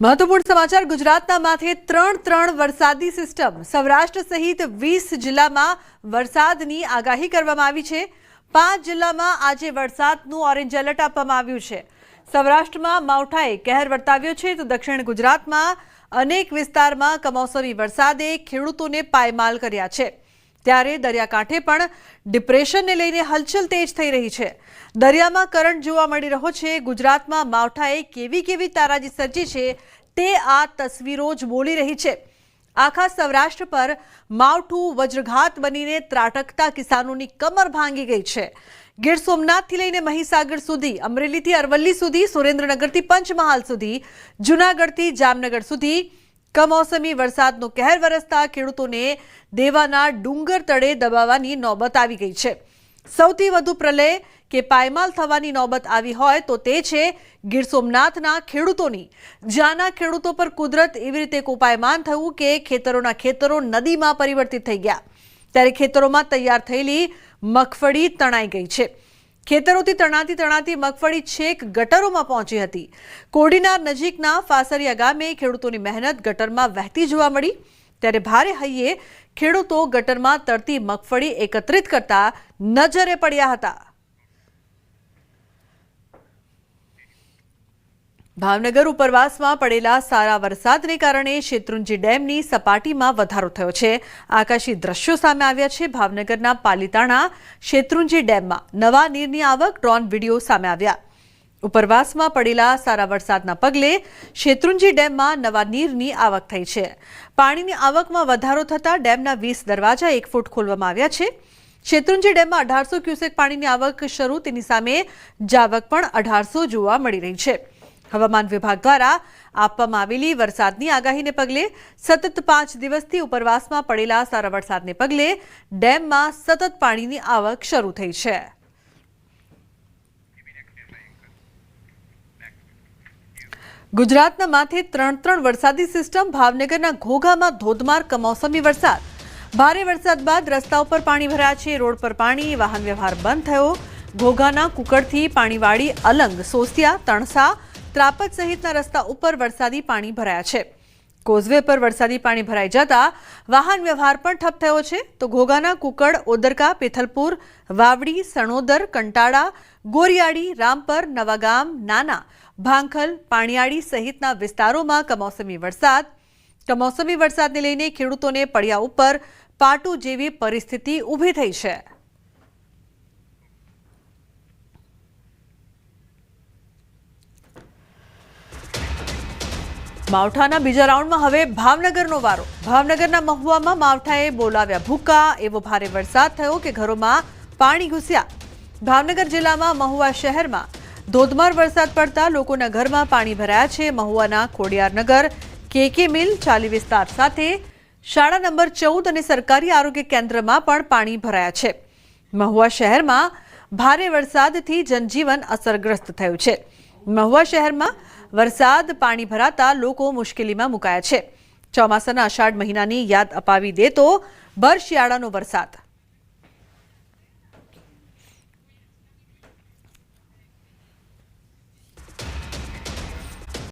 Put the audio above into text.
મહત્વપૂર્ણ સમાચાર ગુજરાતના માથે ત્રણ ત્રણ વરસાદી સિસ્ટમ. સૌરાષ્ટ્ર સહિત વીસ જિલ્લામાં વરસાદની આગાહી કરવામાં આવી છે. પાંચ જિલ્લામાં આજે વરસાદનું ઓરેન્જ એલર્ટ આપવામાં આવ્યું છે. સૌરાષ્ટ્રમાં માવઠાએ કહેર વર્તાવ્યો છે તો દક્ષિણ ગુજરાતમાં અનેક વિસ્તારમાં કમોસમી વરસાદે ખેડૂતોને પાયમાલ કર્યા છે. ત્યારે દરિયાકાંઠે પણ ડિપ્રેશનને લઈને હલચલ તેજ થઈ રહી છે. દરિયામાં કરંટ જોવા મળી રહ્યો છે. ગુજરાતમાં માવઠાએ કેવી કેવી તારાજી સર્જી છે તે આ તસવીરો જ બોલી રહી છે. આખા સૌરાષ્ટ્ર પર માવઠું વજ્રઘાત બનીને ત્રાટકતા કિસાનોની કમર ભાંગી ગઈ છે. ગીર સોમનાથથી લઈને મહીસાગર સુધી, અમરેલીથી અરવલ્લી સુધી, સુરેન્દ્રનગરથી પંચમહાલ સુધી, જૂનાગઢથી જામનગર સુધી કમોસમી વરસાદનો કહેર વરસતા ખેડૂતોને દેવાના ડુંગર તળે દબાવવાની નોબત આવી ગઈ છે. સૌથી વધુ પ્રલય કે પાયમાલ થવાની નોબત આવી હોય તો તે છે ગીર સોમનાથના ખેડૂતોની. જ્યાંના ખેડૂતો પર કુદરત એવી રીતે કોપાયમાન થયું કે ખેતરોના ખેતરો નદીમાં પરિવર્તિત થઈ ગયા. ત્યારે ખેતરોમાં તૈયાર થયેલી મગફળી તણાઈ ગઈ છે. ખેતરોથી તણાતી તણાતી મગફળી છેક ગટરોમાં પહોંચી હતી. કોડીનાર નજીકના ફાસરિયા ગામે ખેડૂતોની મહેનત ગટરમાં વહેતી જોવા મળી. ત્યારે ભારે હૈયે ખેડૂતો ગટરમાં તરતી મગફળી એકત્રિત કરતા નજરે પડ્યા હતા. ભાવનગર ઉપરવાસમાં પડેલા સારા વરસાદને કારણે શેત્રુંજી ડેમની સપાટીમાં વધારો થયો છે. આકાશી દ્રશ્યો સામે આવ્યા છે. ભાવનગરના પાલીતાણા શેત્રુંજી ડેમમાં નવા નીરની આવક ડ્રોન વીડિયો સામે આવ્યા. ઉપરવાસમાં પડેલા સારા વરસાદના પગલે શેત્રુંજી ડેમમાં નવા નીરની આવક થઈ છે. પાણીની આવકમાં વધારો થતાં ડેમના વીસ દરવાજા એક ફૂટ ખોલવામાં આવ્યા છે. શેત્રુંજી ડેમમાં અઢારસો ક્યુસેક પાણીની આવક શરૂ, તેની સામે જાવક પણ અઢારસો જોવા મળી રહી છે. હવામાન વિભાગ દ્વારા આપવામાં આવેલી વરસાદની આગાહીને પગલે સતત પાંચ દિવસથી ઉપરવાસમાં પડેલા સારા વરસાદને પગલે ડેમમાં સતત પાણીની આવક શરૂ થઈ છે. ગુજરાતના માથે ત્રણ ત્રણ વરસાદી સિસ્ટમ ભાવનગરના ઘોઘામાં ધોધમાર કમોસમી વરસાદ. ભારે વરસાદ બાદ રસ્તા ઉપર પાણી ભરાયા છે, રોડ પર પાણી, વાહન વ્યવહાર બંધ થયો. ઘોઘાના કુકડથી પાણીવાળી અલંગ સોસિયા, તણસા ત્રાપજ સહિતના રસ્તા ઉપર વરસાદી પાણી ભરાયા છે. કોઝવે પર વરસાદી પાણી ભરાઈ જતા વાહન વ્યવહાર પણ ઠપ થયો છે. તો ઘોઘાના કુકડ, ઓદરકા, પેથલપુર, વાવડી, સણોદર, કંટાળા, ગોરિયાળી, રામપર, નવાગામ, નાના, ભાંખલ, પાણીયાળી સહિતના વિસ્તારોમાં કમોસમી વરસાદ. કમોસમી વરસાદને લઈને ખેડૂતોને પડ્યા ઉપર પાટું જેવી પરિસ્થિતિ ઊભી થઈ છે. માવઠાના બીજા રાઉન્ડમાં હવે ભાવનગરનો વારો. ભાવનગરના મહુવામાં માવઠાએ બોલાવ્યા ભૂકા, એવો ભારે વરસાદ થયો કે ઘરોમાં પાણી ઘૂસ્યા. ભાવનગર જિલ્લામાં મહુવા શહેરમાં ધોધમાર વરસાદ પડતા લોકોના ઘરમાં પાણી ભરાયા છે. મહુવાના ખોડિયારનગર કેકે મિલ, ચાલી વિસ્તાર સાથે શાળા નંબર ચૌદ અને સરકારી આરોગ્ય કેન્દ્રમાં પણ પાણી ભરાયા છે. મહુવા શહેરમાં ભારે વરસાદથી જનજીવન અસરગ્રસ્ત થયું છે. મહુવા શહેરમાં વરસાદ, પાણી ભરાતા લોકો મુશ્કેલીમાં મુકાયા છે. ચોમાસાના અષાઢ મહિનાની યાદ અપાવી દે તો ભર શિયાળાનો વરસાદ.